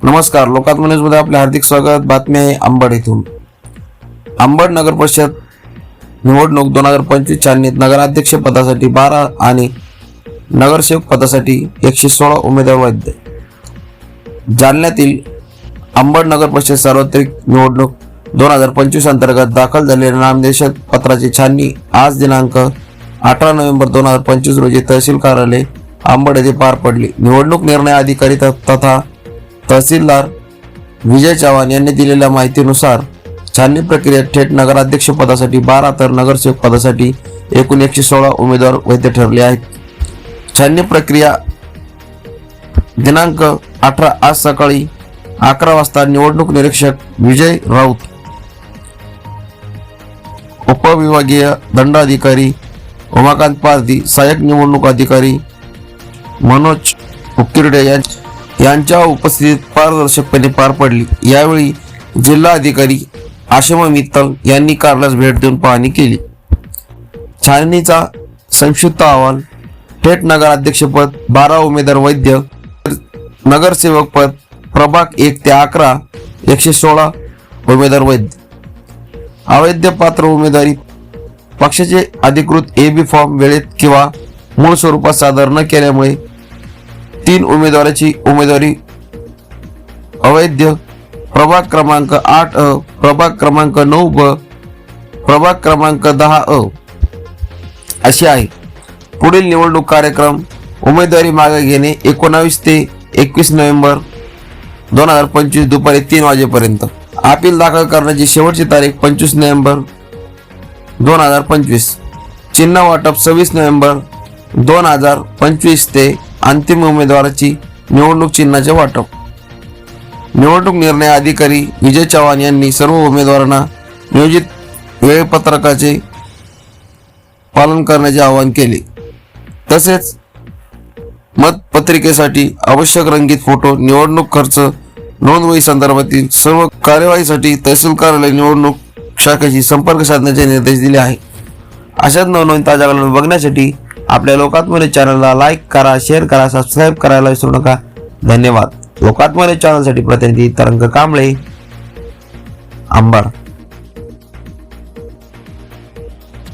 नमस्कार लोकात्म न्यूजमध्ये आपले हार्दिक स्वागत. बातमी आहे अंबड येथून अंबड नगर परिषद निवडणूक दोन हजार पंचवीस चालनीत नगराध्यक्ष पदासाठी बारा आणि नगरसेवक पदासाठी एकशे सोळा उमेदवार वैध. जालन्यातील अंबड नगर परिषद सार्वत्रिक निवडणूक दोन हजार पंचवीस अंतर्गत दाखल झालेल्या नामदेश पत्राची छाननी आज दिनांक अठरा नोव्हेंबर दोन हजार पंचवीस रोजी तहसील कार्यालय आंबड येथे पार पडली. निवडणूक निर्णय अधिकारी त- तथा तहसीलदार विजय चव्हाण यांनी दिलेल्या माहितीनुसार छाननी प्रक्रियेत थेट नगराध्यक्ष पदासाठी बारा तर नगरसेवक पदासाठी एकूण एकशे सोळा उमेदवार वैध ठरले आहेत. छाननी प्रक्रिया दिनांक अठरा आज सकाळी अकरा वाजता निवडणूक निरीक्षक विजय राऊत उपविभागीय दंडाधिकारी उमाकांत पारधी सहाय्यक निवडणूक अधिकारी मनोज उकिरडे यांच्या यांच्या उपस्थितीत पारदर्शकपणे पार पडली. यावेळी जिल्हा अधिकारी आशिमा मित्तल यांनी कार्यालयास भेट देऊन पाहणी केली. छाननीचा संक्षिप्त अहवाल थेट नगराध्यक्षपद बारा उमेदवार वैद्य नगरसेवक पद प्रभाग एक ते अकरा एकशे सोळा उमेदवार वैद्य. अवैध पात्र उमेदवारी पक्षाचे अधिकृत ए बी फॉर्म वेळेत किंवा मूळ स्वरूपात सादर न केल्यामुळे तीन उमेदवाराची उमेदवारी. अवैध. प्रभाग क्रमांक आठ अ प्रभाग क्रमांक नऊ ब प्रभाग क्रमांक दहा अ. अशी आहे. पुढील निवडणूक कार्यक्रम उमेदवारी मागे घेणे एकोणावीस ते एकवीस नोव्हेंबर दोन हजार पंचवीस दुपारी तीन वाजेपर्यंत. अपील दाखल करण्याची शेवटची तारीख पंचवीस नोव्हेंबर दोन हजार पंचवीस. चिन्ह वाटप सव्वीस नोव्हेंबर दोन हजार पंचवीस ते अंतिम उमेदवाराची निवडणूक चिन्हाचे वाटप. निवडणूक निर्णय अधिकारी विजय चव्हाण यांनी सर्व उमेदवारांना नियोजित वेळपत्रकाचे पालन करण्याचे आवाहन केले. तसेच मतपत्रिकेसाठी आवश्यक रंगीत फोटो निवडणूक खर्च नोंदवही संदर्भातील सर्व कार्यवाहीसाठी तहसील कार्यालय निवडणूक शाखेशी संपर्क साधण्याचे निर्देश दिले आहे. अशाच नवनवीन ताज्या घडामोडी बघण्यासाठी आपल्या लोकात्मने चॅनलला लाईक करा शेअर करा सबस्क्राईब करायला विसरू नका. धन्यवाद. लोकात्मने चॅनलसाठी प्रतिनिधी तरंग कांबळे अंबर.